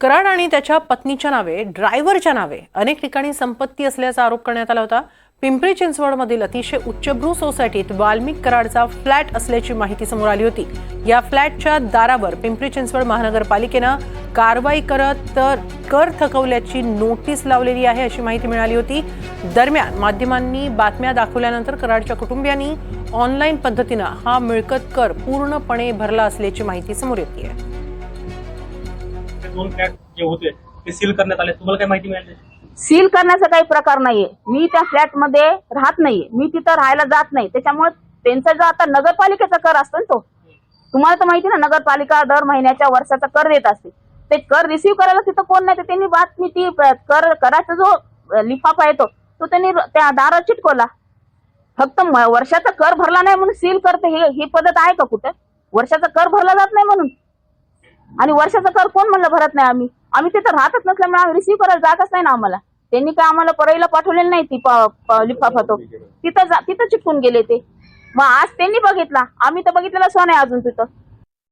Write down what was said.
कराड आणि त्याच्या पत्नीच्या नावे ड्रायव्हरच्या नावे. अनेक ठिकाणी संपत्ती असल्याचा आरोप करण्यात आला होता. पिंपरी चिंचवडमधील अतिशय उच्चभ्रू सोसायटीत वाल्मिक कराडचा फ्लॅट असल्याची माहिती समोर आली होती. या फ्लॅटच्या दारावर पिंपरी चिंचवड महानगरपालिकेनं कारवाई करत तर कर थकवल्याची नोटीस लावलेली आहे अशी माहिती मिळाली होती. दरम्यान माध्यमांनी बातम्या दाखवल्यानंतर कराडच्या कुटुंबियांनी ऑनलाईन पद्धतीनं हा मिळकत कर पूर्णपणे भरला असल्याची माहिती समोर येते आहे. दोन फ्लॅट जे होते ते सील करण्यात आले. तुम्हाला काय माहिती मिळाली? सील करण्याचा काही प्रकार नाहीये. मी त्या फ्लॅटमध्ये राहत नाहीये. मी तिथं राहायला जात नाही. त्याच्यामुळे त्यांचा जो आता नगरपालिकेचा कर असतो ना तो तुम्हाला तर माहिती ना नगरपालिका दर महिन्याच्या वर्षाचा कर देत असते. ते कर रिसीव्ह करायला तिथं कोण नाही तर त्यांनी बातमी ती कर कराचा जो लिफाफा येतो तो त्यांनी त्या दारात चिटकवला. फक्त वर्षाचा कर भरला नाही म्हणून सील करते हे ही पद्धत आहे का कुठं? वर्षाचा कर भरला जात नाही म्हणून. आणि वर्षाचा कर कोण म्हणलं भरत नाही आम्ही? आम्ही तिथं राहतच नसल्यामुळे आम्ही रिसिव्ह करायला जातच नाही ना आम्हाला. त्यांनी काय आम्हाला परळीला पाठवलेलं नाही ती प- लिफाफा तो. तिथं जा- तिथं चिटकून गेले ते. मग आज त्यांनी बघितला. आम्ही तर बघितलेला सण आहे अजून तिथं.